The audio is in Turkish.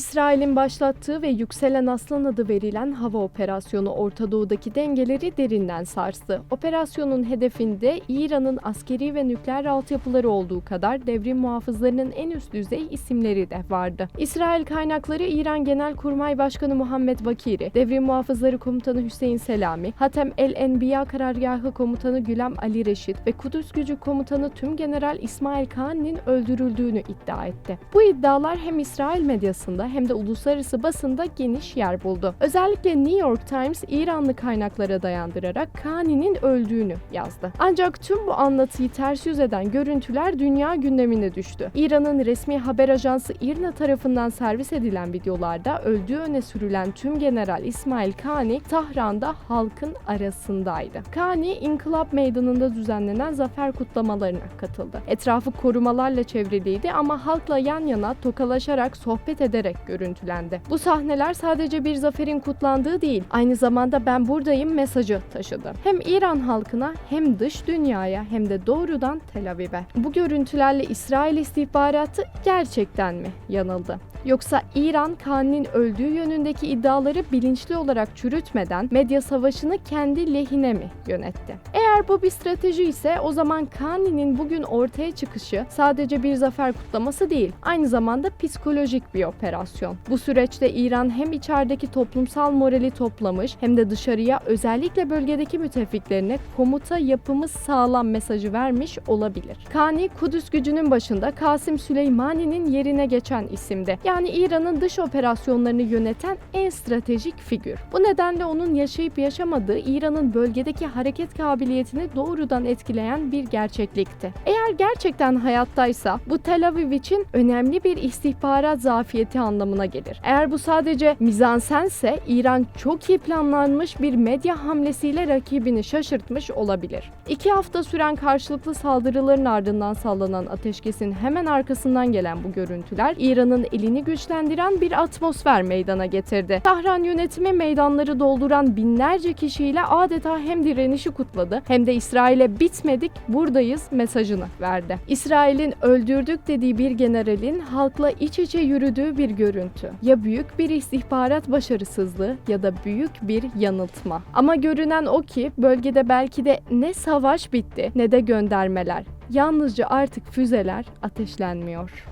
İsrail'in başlattığı ve Yükselen Aslan adı verilen hava operasyonu Orta Doğu'daki dengeleri derinden sarstı. Operasyonun hedefinde İran'ın askeri ve nükleer altyapıları olduğu kadar devrim muhafızlarının en üst düzey isimleri de vardı. İsrail kaynakları İran Genelkurmay Başkanı Muhammed Bakiri, devrim muhafızları komutanı Hüseyin Selami, Hatem El Enbiya karargahı komutanı Gülam Ali Reşit ve Kudüs gücü komutanı Tüm General İsmail Kaan'ın öldürüldüğünü iddia etti. Bu iddialar hem İsrail medyasında hem de uluslararası basında geniş yer buldu. Özellikle New York Times İranlı kaynaklara dayandırarak Kaan'ın öldüğünü yazdı. Ancak tüm bu anlatıyı ters yüz eden görüntüler dünya gündemine düştü. İran'ın resmi haber ajansı İRNA tarafından servis edilen videolarda öldüğü öne sürülen tüm General İsmail Kani Tahran'da halkın arasındaydı. Kani, İnkılap Meydanı'nda düzenlenen zafer kutlamalarına katıldı. Etrafı korumalarla çevriliydi ama halkla yan yana tokalaşarak sohbet ederek görüntülendi. Bu sahneler sadece bir zaferin kutlandığı değil, aynı zamanda ben buradayım mesajı taşıdı. Hem İran halkına hem dış dünyaya hem de doğrudan Tel Aviv'e. Bu görüntülerle İsrail istihbaratı gerçekten mi yanıldı? Yoksa İran Kaan'ın öldüğü yönündeki iddiaları bilinçli olarak çürütmeden medya savaşını kendi lehine mi yönetti? Eğer bu bir strateji ise o zaman Kaan'ın bugün ortaya çıkışı sadece bir zafer kutlaması değil, aynı zamanda psikolojik bir operasyon. Bu süreçte İran hem içerideki toplumsal morali toplamış hem de dışarıya özellikle bölgedeki müttefiklerine komuta yapımız sağlam mesajı vermiş olabilir. Kani Kudüs gücünün başında Kasım Süleymani'nin yerine geçen isimdi. Yani İran'ın dış operasyonlarını yöneten en stratejik figür. Bu nedenle onun yaşayıp yaşamadığı İran'ın bölgedeki hareket kabiliyetini doğrudan etkileyen bir gerçeklikti. Eğer gerçekten hayattaysa bu Tel Aviv için önemli bir istihbarat zafiyeti anlamına gelir. Eğer bu sadece mizansense İran çok iyi planlanmış bir medya hamlesiyle rakibini şaşırtmış olabilir. İki hafta süren karşılıklı saldırıların ardından sallanan ateşkesin hemen arkasından gelen bu görüntüler İran'ın elini güçlendiren bir atmosfer meydana getirdi. Tahran yönetimi meydanları dolduran binlerce kişiyle adeta hem direnişi kutladı hem de İsrail'e bitmedik buradayız mesajını verdi. İsrail'in öldürdük dediği bir generalin halkla iç içe yürüdüğü bir görüntü. Ya büyük bir istihbarat başarısızlığı ya da büyük bir yanıltma. Ama görünen o ki bölgede belki de ne savaş bitti ne de göndermeler. Yalnızca artık füzeler ateşlenmiyor.